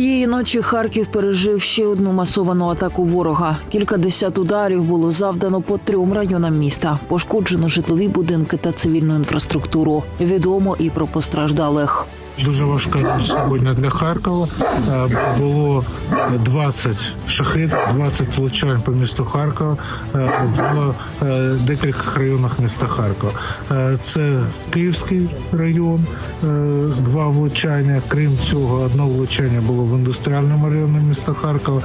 Цієї ночі Харків пережив ще одну масовану атаку ворога. Кількадесят ударів було завдано по трьом районам міста. Пошкоджено житлові будинки та цивільну інфраструктуру. Відомо і про постраждалих. Дуже важка сьогодні для Харкова. Е, Було 20 шахет, 20 влучань по місту Харкова е, в е, декількох районах міста Харкова. Це Київський район, два влучання. Крім цього, одне влучання було в індустріальному районі міста Харкова.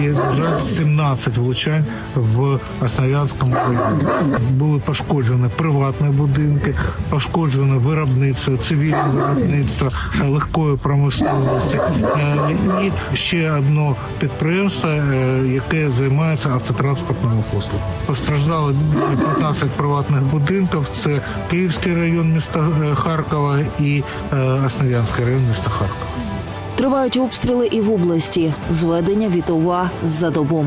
І, жаль, 17 влучань в Основ'янському районі. Були пошкоджені приватні будинки, пошкоджене виробництво, цивільне виробництво легкої промисловості Е, і ще одне підприємство, е, яке займається автотранспортними послугами. Постраждало 15 приватних будинків. Це Київський район міста е, Харкова і Основ'янський район міста Харкова. Тривають обстріли і в області. Зведення вітова за добу.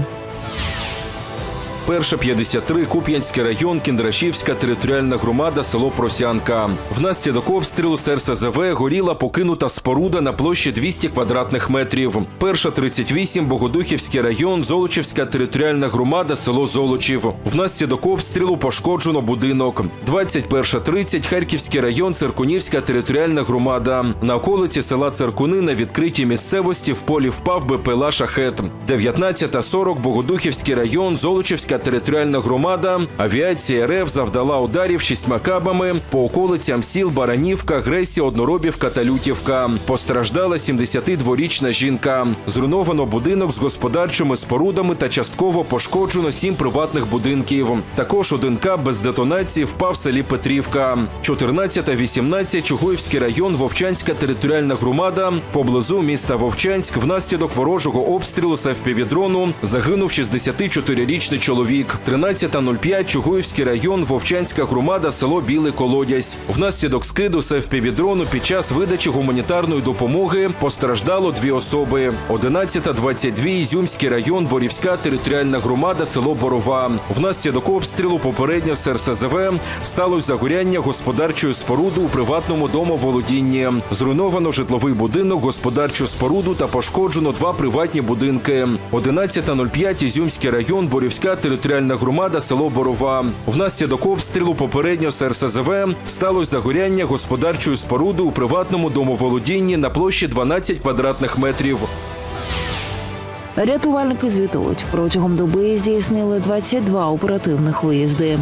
Перша 53, Куп'янський район, Кіндрашівська територіальна громада, село Просянка. Внаслідок обстрілу з РСЗВ горіла покинута споруда на площі 200 квадратних метрів. Перша 38, Богодухівський район, Золочівська територіальна громада, село Золочів. Внаслідок обстрілу пошкоджено будинок. 21.30, Харківський район, Циркунівська територіальна громада. На околиці села Циркуни на відкритій місцевості в полі впав БПЛА «Шахет». 19.40, Богодухівський район, Золочівська територіальна громада. Авіація РФ завдала ударів шістьма кабами по околицям сіл Баранівка, Гресі, Одноробівка та Лютівка. Постраждала 72-річна жінка. Зруйновано будинок з господарчими спорудами та частково пошкоджено сім приватних будинків. Також один каб без детонації впав в селі Петрівка. 14-18 Чугуївський район, Вовчанська територіальна громада. Поблизу міста Вовчанськ внаслідок ворожого обстрілу з загинув 64-річний чоловік. 13.05 Чугуївський район, Вовчанська громада, село Білий Колодязь. Внаслідок скиду з ФПВ-дрону під час видачі гуманітарної допомоги постраждало дві особи. 11.22 Ізюмський район, Борівська територіальна громада, село Борова. Внаслідок обстрілу попередньо з РСЗВ сталося загоряння господарчої споруди у приватному домоволодінні. Зруйновано житловий будинок, господарчу споруду та пошкоджено два приватні будинки. 11.05 Ізюмський район, Борівська територіальна громада, село Борова. Внаслідок обстрілу попередньо СРСЗВ РСЗВ сталося загоряння господарчої споруди у приватному домоволодінні на площі 12 квадратних метрів. Рятувальники звітують протягом доби здійснили 22 оперативних виїзди.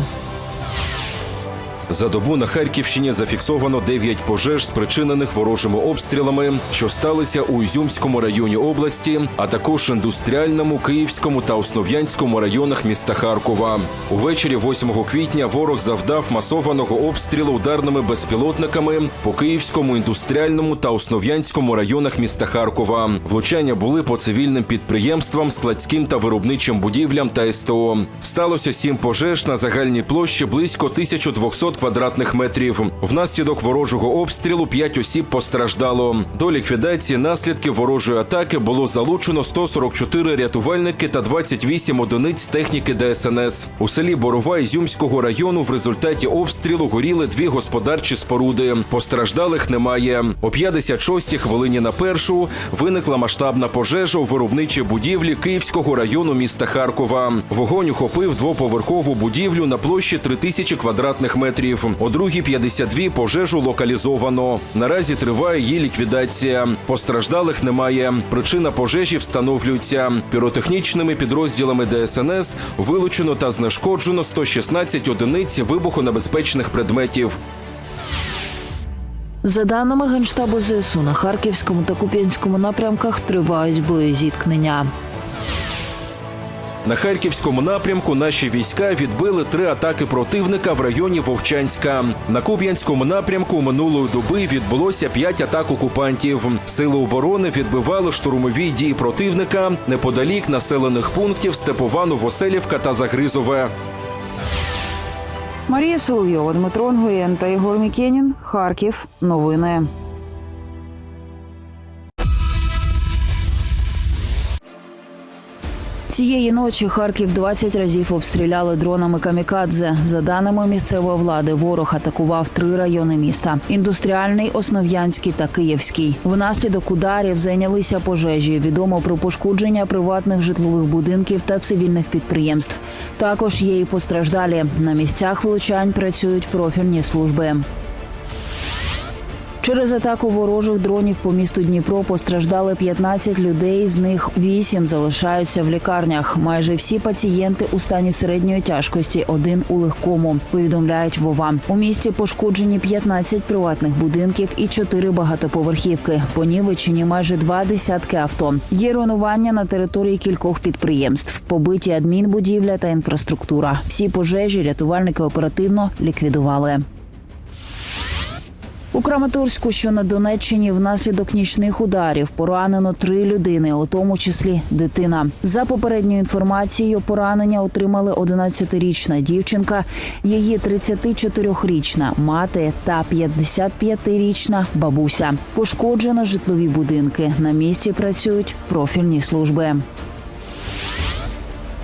За добу на Харківщині зафіксовано 9 пожеж, спричинених ворожими обстрілами, що сталися у Ізюмському районі області, а також індустріальному, Київському та Основ'янському районах міста Харкова. Увечері 8 квітня ворог завдав масованого обстрілу ударними безпілотниками по Київському, індустріальному та Основ'янському районах міста Харкова. Влучання були по цивільним підприємствам, складським та виробничим будівлям та СТО. Сталося сім пожеж на загальній площі близько 1200 квадратних метрів. Внаслідок ворожого обстрілу 5 осіб постраждало. До ліквідації наслідків ворожої атаки було залучено 144 рятувальники та 28 одиниць техніки ДСНС. У селі Борова Ізюмського району в результаті обстрілу горіли дві господарчі споруди. Постраждалих немає. О 56-й хвилині на першу виникла масштабна пожежа у виробничій будівлі Київського району міста Харкова. Вогонь охопив двоповерхову будівлю на площі 3000 квадратних метрів. О 2.52 пожежу локалізовано. Наразі триває її ліквідація. Постраждалих немає. Причина пожежі встановлюється. Піротехнічними підрозділами ДСНС вилучено та знешкоджено 116 одиниць вибухонебезпечних предметів. За даними Генштабу ЗСУ, на Харківському та Куп'янському напрямках тривають боєзіткнення. На харківському напрямку наші війська відбили три атаки противника в районі Вовчанська. На Куп'янському напрямку минулої доби відбулося п'ять атак окупантів. Сили оборони відбивали штурмові дії противника неподалік населених пунктів Степова, Новоселівка та Загризове. Марія Соловйова, Дмитро Нгоєн та Ігор Мікенін. Харків. Новини. Цієї ночі Харків 20 разів обстріляли дронами камікадзе. За даними місцевої влади, ворог атакував три райони міста: індустріальний, основ'янський та київський. Внаслідок ударів зайнялися пожежі. Відомо про пошкодження приватних житлових будинків та цивільних підприємств. Також є і постраждалі. На місцях влучань працюють профільні служби. Через атаку ворожих дронів по місту Дніпро постраждали 15 людей. З них 8 залишаються в лікарнях. Майже всі пацієнти у стані середньої тяжкості, один у легкому. Повідомляють Вова. У місті пошкоджені 15 приватних будинків і 4 багатоповерхівки. Понівечені майже два десятки авто. Є руйнування на території кількох підприємств. Побиті адмінбудівля та інфраструктура. Всі пожежі рятувальники оперативно ліквідували. У Краматорську, що на Донеччині, внаслідок нічних ударів поранено три людини, у тому числі дитина. За попередньою інформацією, поранення отримали 11-річна дівчинка, її 34-річна мати та 55-річна бабуся. Пошкоджено житлові будинки. На місці працюють профільні служби.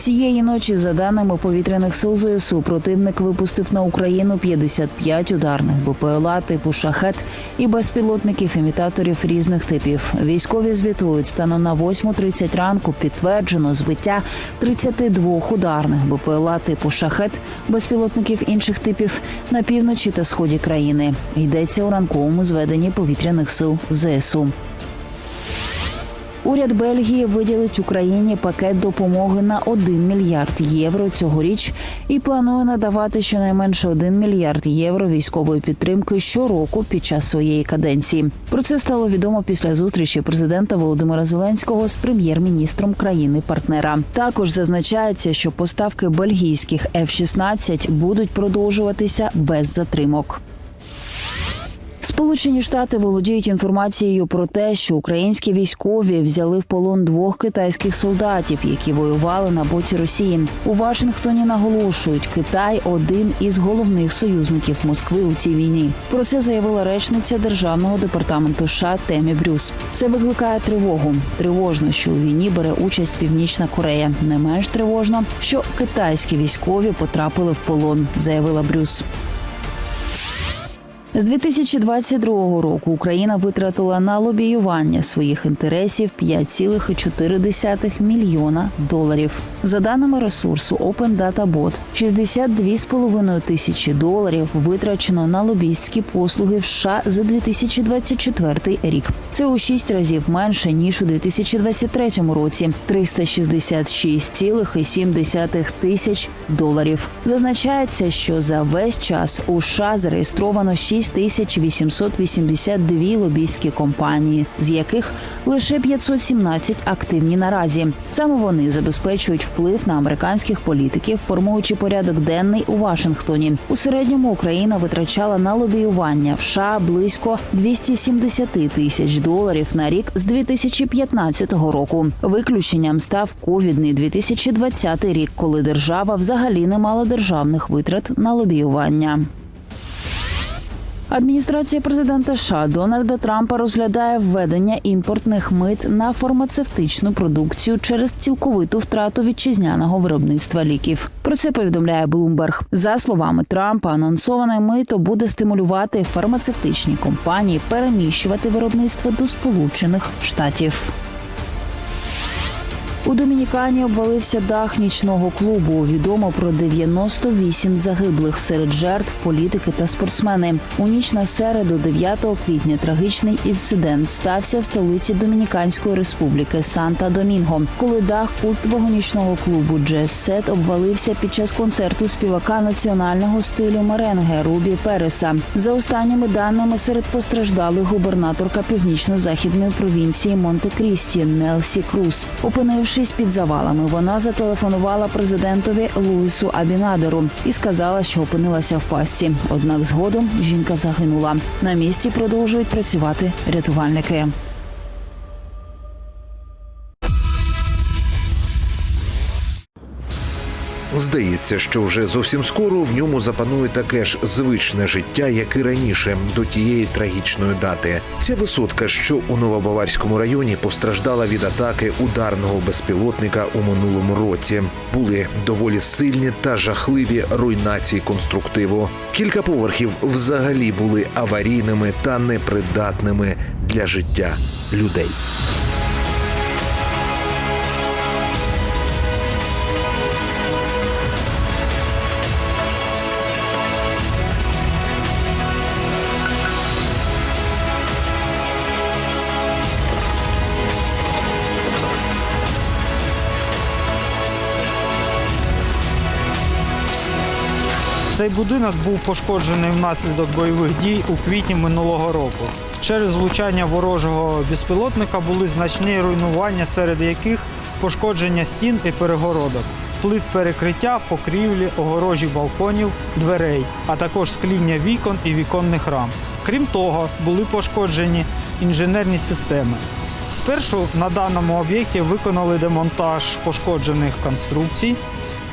Цієї ночі, за даними повітряних сил ЗСУ, противник випустив на Україну 55 ударних БПЛА типу шахет і безпілотників-імітаторів різних типів. Військові звітують станом на 8.30 ранку підтверджено збиття 32 ударних БПЛА типу шахет, безпілотників інших типів на півночі та сході країни. Йдеться у ранковому зведенні повітряних сил ЗСУ. Уряд Бельгії виділить Україні пакет допомоги на 1 мільярд євро цьогоріч і планує надавати щонайменше 1 мільярд євро військової підтримки щороку під час своєї каденції. Про це стало відомо після зустрічі президента Володимира Зеленського з прем'єр-міністром країни-партнера. Також зазначається, що поставки бельгійських F-16 будуть продовжуватися без затримок. Сполучені Штати володіють інформацією про те, що українські військові взяли в полон двох китайських солдатів, які воювали на боці Росії. У Вашингтоні наголошують, Китай один із головних союзників Москви у цій війні. Про це заявила речниця державного департаменту США Темі Брюс. Це викликає тривогу. Тривожно, що у війні бере участь Північна Корея. Не менш тривожно, що китайські військові потрапили в полон, заявила Брюс. З 2022 року Україна витратила на лобіювання своїх інтересів 5,4 мільйона доларів. За даними ресурсу Open Data Bot, 62,5 тисячі доларів витрачено на лобістські послуги в США за 2024 рік. Це у 6 разів менше ніж у 2023 році 366,7 тисяч доларів. Зазначається, що за весь час у США зареєстровано 6882 лобістські компанії, з яких лише 517 активні наразі. Саме вони забезпечують вплив на американських політиків, формуючи порядок денний у Вашингтоні. У середньому Україна витрачала на лобіювання в США близько 270 тисяч доларів на рік з 2015 року. Виключенням став ковідний 2020 рік, коли держава взагалі не мала державних витрат на лобіювання. Адміністрація президента США Дональда Трампа розглядає введення імпортних мит на фармацевтичну продукцію через цілковиту втрату вітчизняного виробництва ліків. Про це повідомляє Bloomberg. За словами Трампа, анонсоване мито буде стимулювати фармацевтичні компанії переміщувати виробництво до Сполучених Штатів. У Домінікані обвалився дах нічного клубу. Відомо про 98 загиблих серед жертв політики та спортсмени. У ніч на середу, 9 квітня, трагічний інцидент стався в столиці Домініканської республіки Санта-Домінго, коли дах культового нічного клубу Джез Сет обвалився під час концерту співака національного стилю меренге Рубі Переса. За останніми даними серед постраждалих губернаторка північно-західної провінції Монте-Крісті Нелсі Круз. Опинившись під завалами, вона зателефонувала президентові Луїсу Абінадеру і сказала, що опинилася в пастці. Однак згодом жінка загинула. На місці продовжують працювати рятувальники. Здається, що вже зовсім скоро в ньому запанує таке ж звичне життя, як і раніше, до тієї трагічної дати. Ця висотка, що у Новобаварському районі постраждала від атаки ударного безпілотника у минулому році. Були доволі сильні та жахливі руйнації конструктиву. Кілька поверхів взагалі були аварійними та непридатними для життя людей. Цей будинок був пошкоджений внаслідок бойових дій у квітні минулого року. Через влучання ворожого безпілотника були значні руйнування, серед яких пошкодження стін і перегородок, плит перекриття, покрівлі, огорожі балконів, дверей, а також скління вікон і віконних рам. Крім того, були пошкоджені інженерні системи. Спершу на даному об'єкті виконали демонтаж пошкоджених конструкцій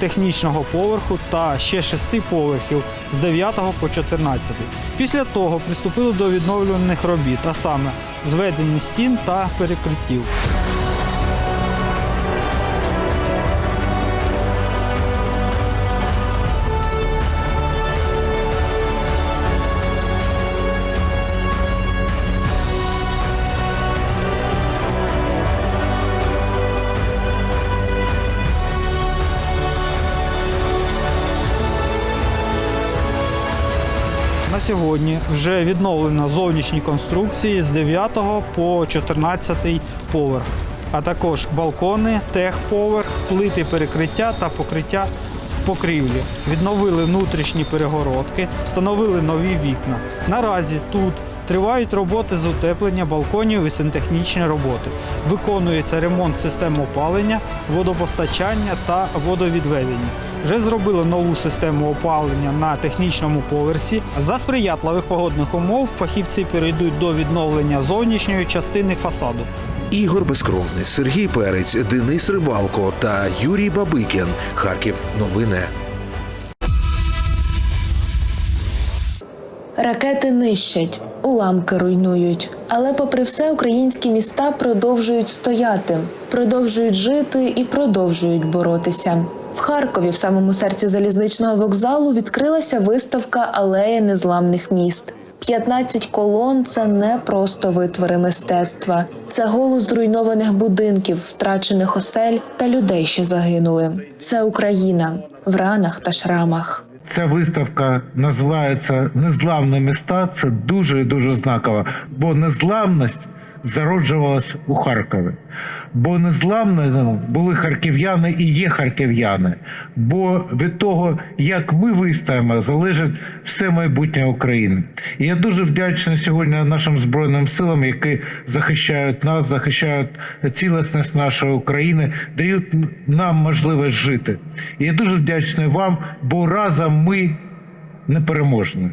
технічного поверху та ще шести поверхів з 9 по 14. Після того приступили до відновлюваних робіт, а саме зведення стін та перекриттів. Сьогодні вже відновлено зовнішні конструкції з 9 по 14 поверх, а також балкони, техповерх, плити перекриття та покриття покрівлі. Відновили внутрішні перегородки, встановили нові вікна. Наразі тут тривають роботи з утеплення балконів і сантехнічні роботи. Виконується ремонт систем опалення, водопостачання та водовідведення. Вже зробили нову систему опалення на технічному поверсі. За сприятливих погодних умов фахівці перейдуть до відновлення зовнішньої частини фасаду. Ігор Безкровний, Сергій Перець, Денис Рибалко та Юрій Бабикін. Харків. Новини. Ракети нищать, уламки руйнують. Але, попри все, українські міста продовжують стояти, продовжують жити і продовжують боротися. В Харкові, в самому серці залізничного вокзалу, відкрилася виставка Алея незламних міст. 15 колон це не просто витвори мистецтва, це голос зруйнованих будинків, втрачених осель та людей, що загинули. Це Україна в ранах та шрамах. Ця виставка називається Незламні міста. Це дуже і дуже знаково, бо незламність зароджувалась у Харкові. Бо незламними були харків'яни і є харків'яни. Бо від того, як ми вистоїмо, залежить все майбутнє України. І я дуже вдячний сьогодні нашим збройним силам, які захищають нас, захищають цілісність нашої України, дають нам можливість жити. І я дуже вдячний вам, бо разом ми непереможні.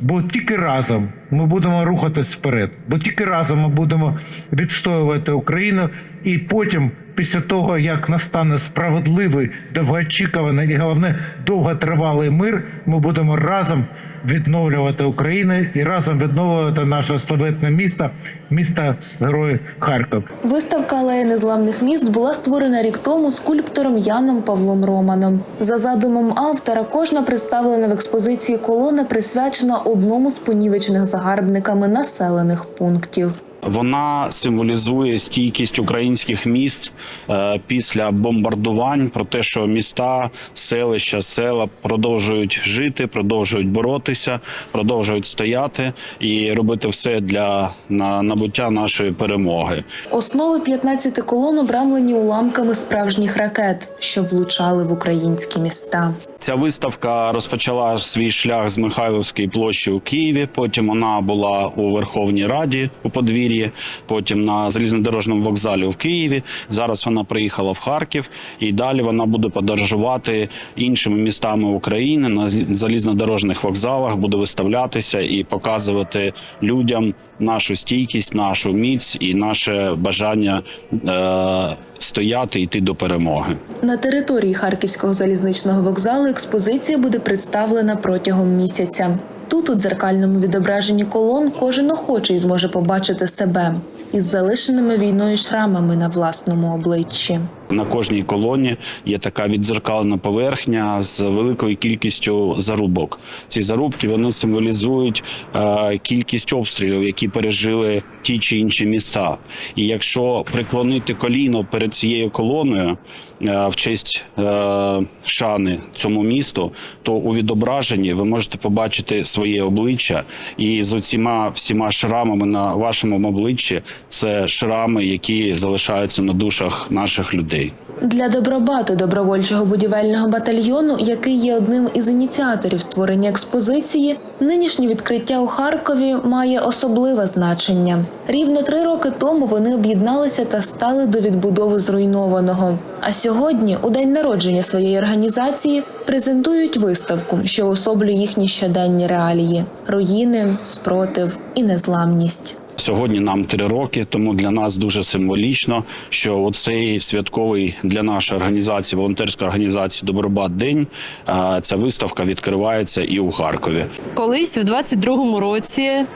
Бо тільки разом ми будемо рухатись вперед, бо тільки разом ми будемо відстоювати Україну, і потім, після того як настане справедливий, довгоочікуваний і головне довготривалий мир, ми будемо разом відновлювати Україну і разом відновлювати наше славетне місто, місто Герой Харків. Виставка Алея незламних міст була створена рік тому скульптором Яном Павлом Романом. За задумом автора, кожна представлена в експозиції колона присвячена одному з понівечених загарбниками населених пунктів. Вона символізує стійкість українських міст е, після бомбардувань про те, що міста, селища, села продовжують жити, продовжують боротися, продовжують стояти і робити все для набуття нашої перемоги. Основи 15 колон обрамлені уламками справжніх ракет, що влучали в українські міста. Ця виставка розпочала свій шлях з Михайловської площі у Києві. Потім вона була у Верховній Раді у подвір'ї, потім на залізнодорожному вокзалі в Києві. Зараз вона приїхала в Харків, і далі вона буде подорожувати іншими містами України на залізнодорожних вокзалах, буде виставлятися і показувати людям нашу стійкість, нашу міць і наше бажання. Е- стояти йти до перемоги. На території Харківського залізничного вокзалу експозиція буде представлена протягом місяця. Тут, у дзеркальному відображенні колон, кожен охочий зможе побачити себе із залишеними війною шрамами на власному обличчі. На кожній колоні є така віддзеркалена поверхня з великою кількістю зарубок. Ці зарубки вони символізують е, кількість обстрілів, які пережили ті чи інші міста. І якщо приклонити коліно перед цією колоною е, в честь е, шани цьому місту, то у відображенні ви можете побачити своє обличчя, і з оціма всіма шрамами на вашому обличчі це шрами, які залишаються на душах наших людей. Для добробату добровольчого будівельного батальйону, який є одним із ініціаторів створення експозиції, нинішнє відкриття у Харкові має особливе значення. Рівно три роки тому вони об'єдналися та стали до відбудови зруйнованого. А сьогодні, у день народження своєї організації, презентують виставку, що особлює їхні щоденні реалії: руїни, спротив і незламність. Сьогодні нам три роки, тому для нас дуже символічно, що оцей святковий для нашої організації, волонтерської організації Добробат День. Ця виставка відкривається і у Харкові. Колись в 22-му році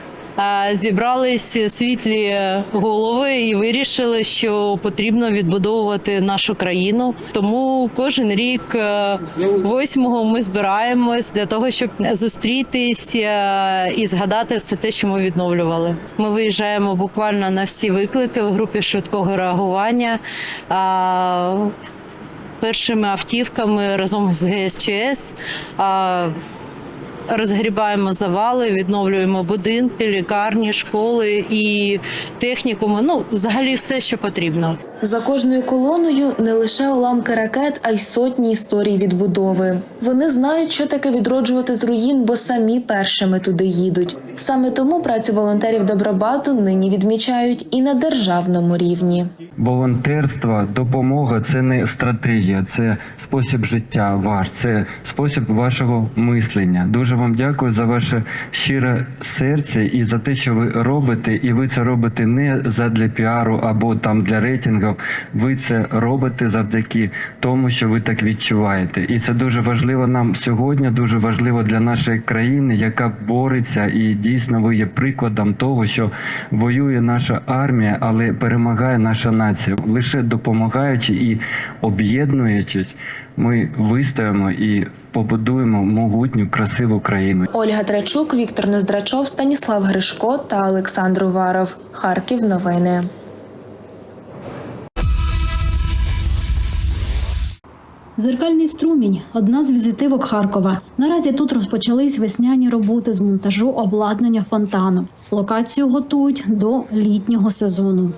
зібрались світлі голови і вирішили, що потрібно відбудовувати нашу країну. Тому кожен рік е, 8-го ми збираємось для того, щоб зустрітись е, і згадати все те, що ми відновлювали. Ми виїжджаємо буквально на всі виклики в групі швидкого реагування. Першими автівками разом з ГСЧС розгрібаємо завали, відновлюємо будинки, лікарні, школи і технікуми. Ну, взагалі, все, що потрібно. За кожною колоною не лише уламки ракет, а й сотні історій відбудови. Вони знають, що таке відроджувати з руїн, бо самі першими туди їдуть. Саме тому працю волонтерів Добробату нині відмічають і на державному рівні. Волонтерство, допомога це не стратегія, це спосіб життя ваш, це спосіб вашого мислення. Дуже вам дякую за ваше щире серце і за те, що ви робите, і ви це робите не задля піару або там для рейтингів. Ви це робите завдяки тому, що ви так відчуваєте. І це дуже важливо нам сьогодні, дуже важливо для нашої країни, яка бореться, і дійсно ви є прикладом того, що воює наша армія, але перемагає наша нація. Лише допомагаючи і об'єднуючись, ми вистоїмо і побудуємо могутню, красиву країну. Ольга Трачук, Віктор Ноздрачов, Станіслав Гришко та Олександр Уваров. Харків. Новини. Зеркальний струмінь одна з візитивок Харкова. Наразі тут розпочались весняні роботи з монтажу обладнання фонтану. Локацію готують до літнього сезону.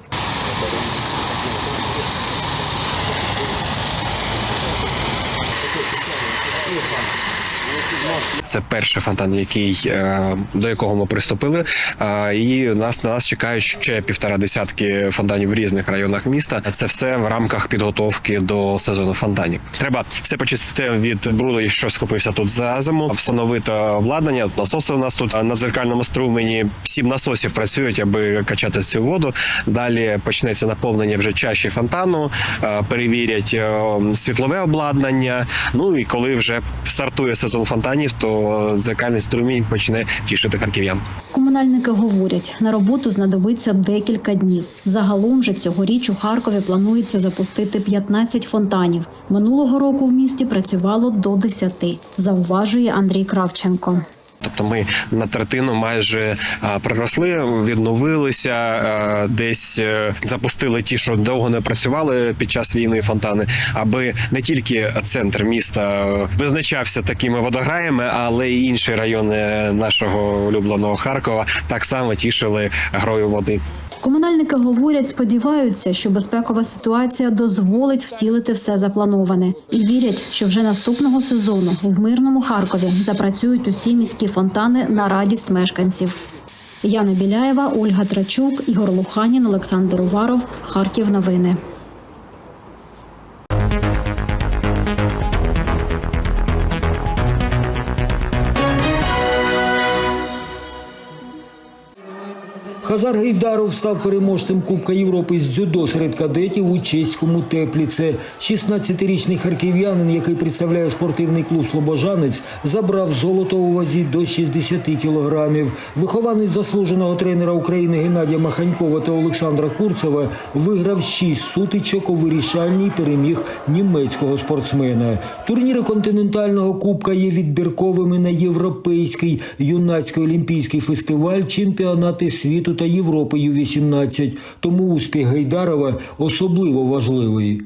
Це перший фонтан, який е, до якого ми приступили. Е, І нас на нас чекає ще півтора десятки фонтанів в різних районах міста. Це все в рамках підготовки до сезону фонтанів. Треба все почистити від бруду, що схопився тут за зиму, встановити обладнання. Насоси у нас тут на дзеркальному струмені. Сім насосів працюють, аби качати цю воду. Далі почнеться наповнення вже чаші фонтану, е, перевірять е, світлове обладнання. Ну і коли вже стартує сезон фонтанів, то дзеркальний струмінь почне тішити харків'ян. Комунальники говорять, на роботу знадобиться декілька днів. Загалом же цьогоріч у Харкові планується запустити 15 фонтанів. Минулого року в місті працювало до 10, зауважує Андрій Кравченко. Тобто ми на третину майже приросли, відновилися, десь е, запустили ті, що довго не працювали під час війни фонтани, аби не тільки центр міста визначався такими водограями, але й інші райони нашого улюбленого Харкова так само тішили грою води. Комунальники говорять, сподіваються, що безпекова ситуація дозволить втілити все заплановане, і вірять, що вже наступного сезону в мирному Харкові запрацюють усі міські фонтани на радість мешканців. Яна Біляєва, Ольга Трачук, Ігор Луханін, Олександр Уваров. Харків. Новини. Хазар Гейдаров став переможцем Кубка Європи з дзюдо серед кадетів у чеському Тепліце. 16-річний харків'янин, який представляє спортивний клуб Слобожанець, забрав золото у вазі до 60 кілограмів. Вихованець заслуженого тренера України Геннадія Маханькова та Олександра Курцева виграв 6 сутичок у вирішальній переміг німецького спортсмена. Турніри континентального кубка є відбірковими на європейський юнацький олімпійський фестиваль, чемпіонати світу та Європи Ю-18. Тому успіх Гейдарова особливо важливий.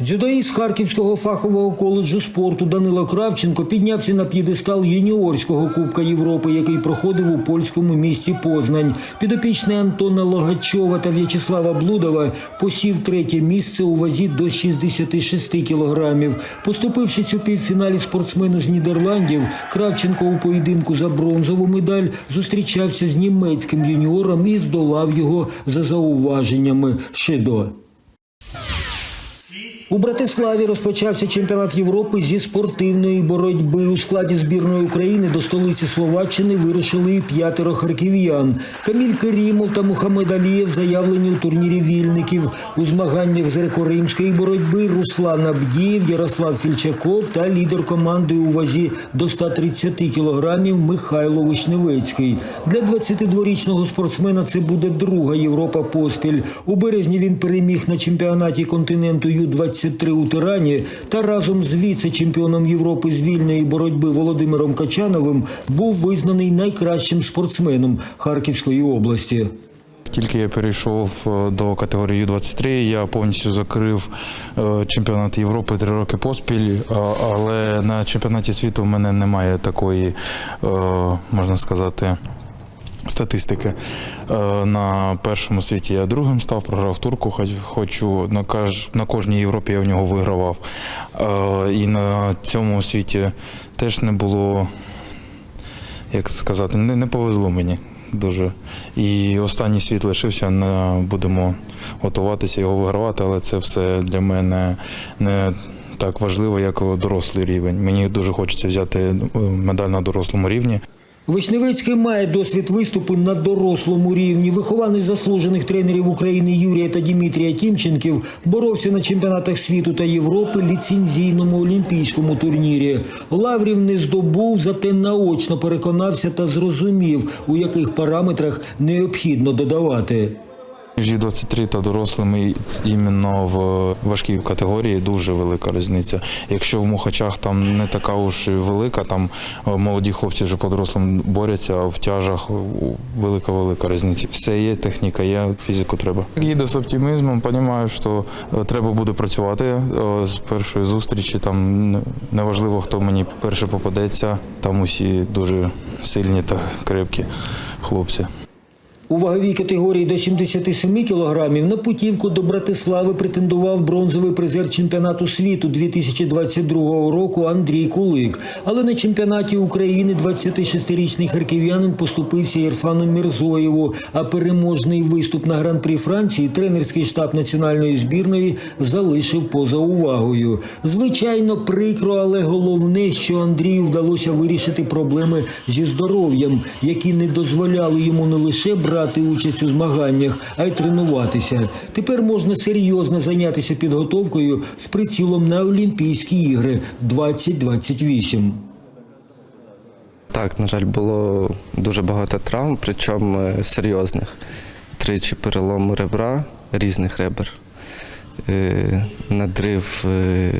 Дзюдоїст Харківського фахового коледжу спорту Данило Кравченко піднявся на п'єдестал юніорського Кубка Європи, який проходив у польському місті Познань. Підопічний Антона Логачова та В'ячеслава Блудова посів третє місце у вазі до 66 кілограмів. Поступившись у півфіналі спортсмену з Нідерландів, Кравченко у поєдинку за бронзову медаль зустрічався з німецьким юніором і здолав його за зауваженнями Шидо. У Братиславі розпочався чемпіонат Європи зі спортивної боротьби. У складі збірної України до столиці Словаччини вирушили і п'ятеро харків'ян. Каміль Керімов та Мухаммед Алієв заявлені у турнірі вільників. У змаганнях з греко-римської боротьби Руслан Абдієв, Ярослав Фільчаков та лідер команди у вазі до 130 кілограмів Михайло Вишневецький. Для 22-річного спортсмена це буде друга Європа поспіль. У березні він переміг на чемпіонаті континенту Ю-23 у Тирані та разом з віце-чемпіоном Європи з вільної боротьби Володимиром Качановим був визнаний найкращим спортсменом Харківської області. Тільки я перейшов е, до категорії Ю-23, я повністю закрив е, чемпіонат Європи три роки поспіль, але на чемпіонаті світу в мене немає такої, е, можна сказати, статистики. Е, На першому світі я другим став, програв турку, хочу на, каж, на кожній Європі я в нього вигравав. Е, І на цьому світі теж не було як сказати, не, не повезло мені дуже. І останній світ лишився, не будемо готуватися його вигравати, але це все для мене не так важливо, як дорослий рівень. Мені дуже хочеться взяти е, медаль на дорослому рівні. Вишневецький має досвід виступу на дорослому рівні. Вихованець заслужених тренерів України Юрія та Дмитрія Тімченків боровся на чемпіонатах світу та Європи ліцензійному олімпійському турнірі. Лаврів не здобув, зате наочно переконався та зрозумів, у яких параметрах необхідно додавати. Між Ю-23 та дорослими іменно в важкій категорії дуже велика різниця. Якщо в Мухачах там не така уж велика, там е, молоді хлопці вже по дорослим борються, а в тяжах велика-велика різниця. Все є, техніка є, фізику треба. Їду з оптимізмом, розумію, що е, треба буде працювати е, з першої зустрічі. Там неважливо, хто мені перший попадеться, там усі дуже сильні та крепкі хлопці. У ваговій категорії до 77 кілограмів на путівку до Братислави претендував бронзовий призер чемпіонату світу 2022 року Андрій Кулик. Але на чемпіонаті України 26-річний харків'янин поступився Ірфану Мірзоєву. А переможний виступ на гран-прі Франції тренерський штаб національної збірної залишив поза увагою. Звичайно, прикро, але головне, що Андрію вдалося вирішити проблеми зі здоров'ям, які не дозволяли йому не лише брати участь у змаганнях, а й тренуватися. Тепер можна серйозно зайнятися підготовкою з прицілом на Олімпійські ігри 2028. Так, на жаль, було дуже багато травм, причому е, серйозних. Тричі перелому ребра, різних ребер, е, надрив е,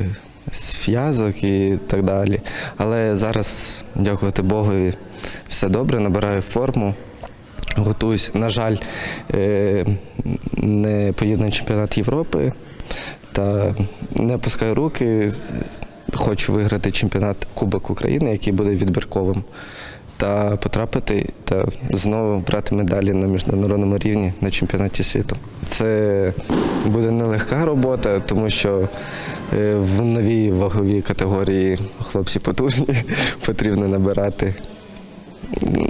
зв'язок і так далі. Але зараз, дякувати Богу, все добре, набираю форму. Готуюсь, на жаль, е, не поїду на чемпіонат Європи та не опускаю руки. Хочу виграти чемпіонат Кубок України, який буде відбірковим, та потрапити та знову брати медалі на міжнародному рівні на чемпіонаті світу. Це буде нелегка робота, тому що е, в новій ваговій категорії хлопці потужні, потрібно набирати.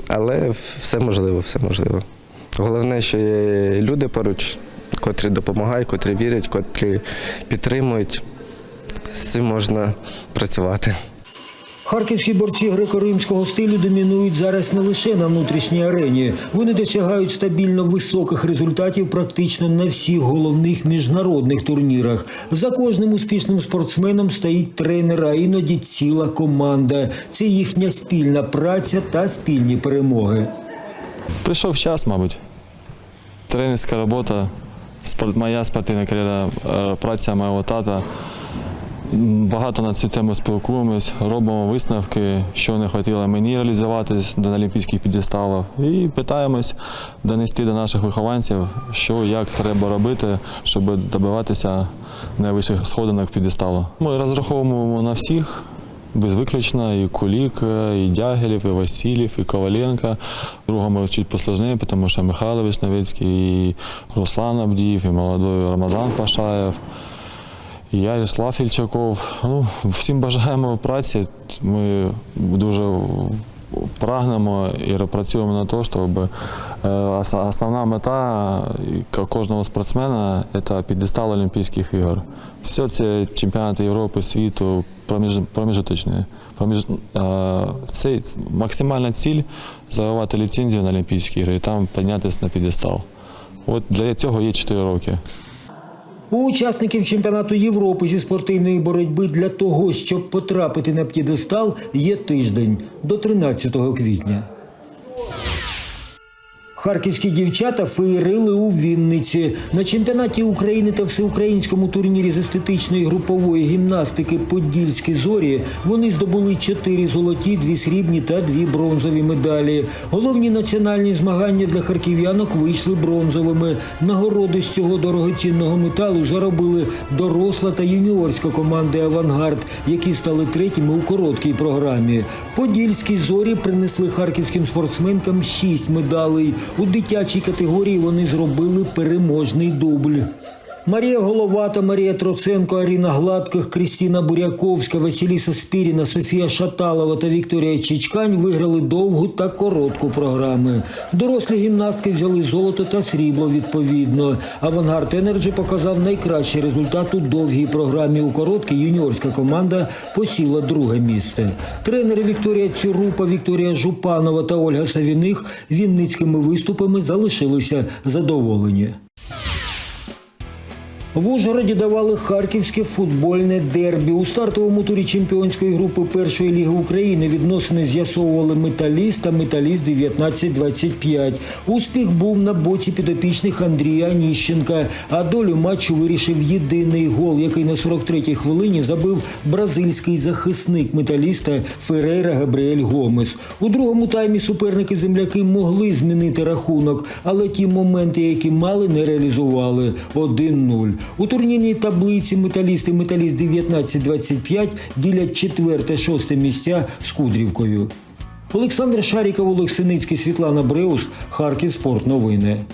Але все можливо, все можливо. Головне, що є люди поруч, котрі допомагають, котрі вірять, котрі підтримують. З цим можна працювати. Харківські борці греко-римського стилю домінують зараз не лише на внутрішній арені. Вони досягають стабільно високих результатів практично на всіх головних міжнародних турнірах. За кожним успішним спортсменом стоїть тренер, а іноді ціла команда. Це їхня спільна праця та спільні перемоги. Прийшов час, мабуть. Тренерська робота, моя спортивна кар'єра, е, праця мого тата. Багато на цю тему спілкуємось, робимо висновки, що не хотіло мені реалізуватись до олімпійських підісталів. І питаємось донести до наших вихованців, що як треба робити, щоб добиватися найвищих сходинок підісталу. Ми розраховуємо на всіх. Без виключно і Кулік, і Дягілєв, і Васильєв, і Коваленко. Другому чуть посложнее, тому що Михайло Вишневецький, і Руслан Абдіїв, і молодой Рамазан Пашаєв, Ярослав Ільчаков. Ну, всім бажаємо праці. Ми дуже прагнемо і працюємо на те, щоб е, основна мета е, кожного спортсмена це підестал Олімпійських ігор. Все це чемпіонати Європи, світу, проміж. Проміж, е, це максимальна ціль завоювати ліцензію на Олімпійські ігри і там піднятися на підестал. От для цього є 4 роки. У учасників чемпіонату Європи зі спортивної боротьби для того, щоб потрапити на п'єдестал, є тиждень до 13 квітня. Харківські дівчата феєрили у Вінниці. На чемпіонаті України та всеукраїнському турнірі з естетичної групової гімнастики Подільські зорі вони здобули чотири золоті, дві срібні та дві бронзові медалі. Головні національні змагання для харків'янок вийшли бронзовими. Нагороди з цього дорогоцінного металу заробили доросла та юніорська команди Авангард, які стали третіми у короткій програмі. Подільські зорі принесли харківським спортсменкам шість медалей. У дитячій категорії вони зробили переможний дубль. Марія Головата, Марія Троценко, Аріна Гладких, Крістіна Буряковська, Василіса Спіріна, Софія Шаталова та Вікторія Чичкань виграли довгу та коротку програми. Дорослі гімнастки взяли золото та срібло відповідно. Авангард Енерджі показав найкращий результат у довгій програмі. У короткій юніорська команда посіла друге місце. Тренери Вікторія Цюрупа, Вікторія Жупанова та Ольга Савіних вінницькими виступами залишилися задоволені. В Ужгороді давали харківське футбольне дербі. У стартовому турі чемпіонської групи першої ліги України відносини з'ясовували металіст та металіст 19-25. Успіх був на боці підопічних Андрія Аніщенка. А долю матчу вирішив єдиний гол, який на 43-й хвилині забив бразильський захисник металіста Ферейра Габріель Гомес. У другому таймі суперники земляки могли змінити рахунок, але ті моменти, які мали, не реалізували. 1-0. У турнірній таблиці металісти металіст 19-25 ділять четверте-шосте місця з Кудрівкою. Олександр Шаріков, Олег Синицький, Світлана Бреус, Харків Спорт Новини.